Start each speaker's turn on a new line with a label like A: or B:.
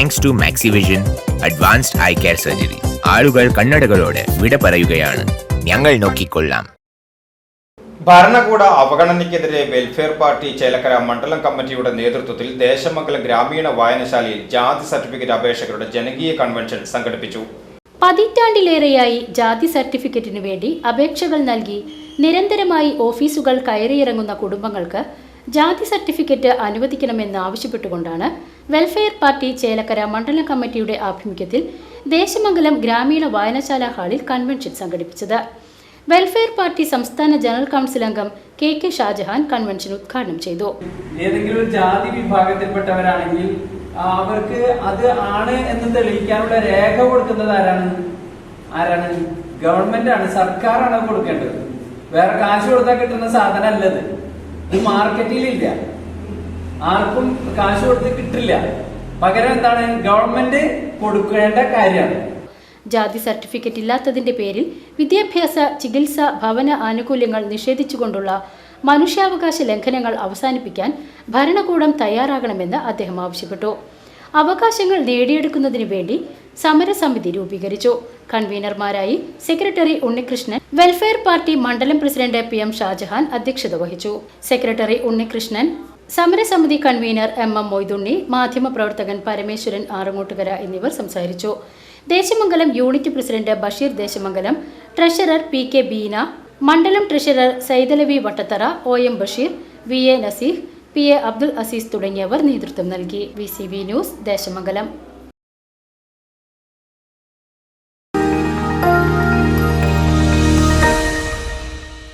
A: Thanks to Maxivision advanced eye care surgery ആളുകൾ കണ്ണടകളോട് വിട പറയുകയാണ്. ഞങ്ങൾ നോക്കിക്കൊള്ളാം.
B: ഭരണകൂട അവഗണനയ്ക്കെതിരെ വെൽഫെയർ പാർട്ടി ചേലക്കര മണ്ഡലം കമ്മിറ്റിയുടെ നേതൃത്വത്തിൽ ദേശമംഗലം ഗ്രാമീണ വായനശാലയിൽ ജാതി സർട്ടിഫിക്കറ്റ് അപേക്ഷകരുടെ ജനകീയ കൺവെൻഷൻ സംഘടിപ്പിച്ചു.
C: പതിറ്റാണ്ടിലേറെയായി ജാതി സർട്ടിഫിക്കറ്റിനു വേണ്ടി അപേക്ഷകൾ നൽകി നിരന്തരമായി ഓഫീസുകൾ കയറിയിറങ്ങുന്ന കുടുംബങ്ങൾക്ക് ജാതി സർട്ടിഫിക്കറ്റ് അനുവദിക്കണമെന്ന് ആവശ്യപ്പെട്ടുകൊണ്ടാണ് വെൽഫെയർ പാർട്ടി ചേലക്കര മണ്ഡലം കമ്മിറ്റിയുടെ ആഭിമുഖ്യത്തിൽ ദേശമംഗലം ഗ്രാമീണ വായനശാല ഹാളിൽ കൺവെൻഷൻ സംഘടിപ്പിച്ചത്. വെൽഫെയർ പാർട്ടി സംസ്ഥാന ജനറൽ കൗൺസിൽ അംഗം കെ കെ ഷാജഹാൻ കൺവെൻഷൻ ഉദ്ഘാടനം ചെയ്തു.
D: ഏതെങ്കിലും ജാതി വിഭാഗത്തിൽപ്പെട്ടവരാണെങ്കിൽ അവർക്ക് അത് ആണ് എന്ന് തെളിയിക്കാനുള്ള രേഖ കൊടുക്കുന്നത് ആരാണ്? ആരാണ്? ഗവൺമെന്റ് ആണ് സർക്കാരാണ് കൊടുക്കേണ്ടത്. വേറെ കാശ് കൊടുത്താൽ കിട്ടുന്ന സാധനം അല്ലത് ഇത് മാർക്കറ്റിലില്ല. ആർക്കും കാശ് കൊടുത്ത് കിട്ടില്ല. പകരം എന്താണ്? ഗവൺമെന്റ് കൊടുക്കേണ്ട കാര്യമാണ്
C: ജാതി സർട്ടിഫിക്കറ്റ് ഇല്ലാത്തതിന്റെ പേരിൽ വിദ്യാഭ്യാസ ചികിത്സ ഭവന ആനുകൂല്യങ്ങൾ നിഷേധിച്ചുകൊണ്ടുള്ള മനുഷ്യാവകാശ ലംഘനങ്ങൾ അവസാനിപ്പിക്കാൻ ഭരണകൂടം തയ്യാറാകണമെന്ന് അദ്ദേഹം ആവശ്യപ്പെട്ടു. അവകാശങ്ങൾ നേടിയെടുക്കുന്നതിനു വേണ്ടി സമരസമിതി രൂപീകരിച്ചു. കൺവീനർമാരായി സെക്രട്ടറി ഉണ്ണികൃഷ്ണൻ വെൽഫെയർ പാർട്ടി മണ്ഡലം പ്രസിഡന്റ് പി എം ഷാജഹാൻ അധ്യക്ഷത വഹിച്ചു. സെക്രട്ടറി ഉണ്ണികൃഷ്ണൻ സമരസമിതി കൺവീനർ എം എം മൊയ്തുണ്ണി മാധ്യമപ്രവർത്തകൻ പരമേശ്വരൻ ആറങ്ങോട്ടുകര എന്നിവർ സംസാരിച്ചു. Desamangalam unit president Basheer Desamangalam treasurer P K Beena മണ്ഡലം treasurer Saithalavi Vattathara O M Basheer V A Naseeh P A Abdul Azeez തുടങ്ങിയവർ നേതൃത്വം നൽകി. V news Desamangalam.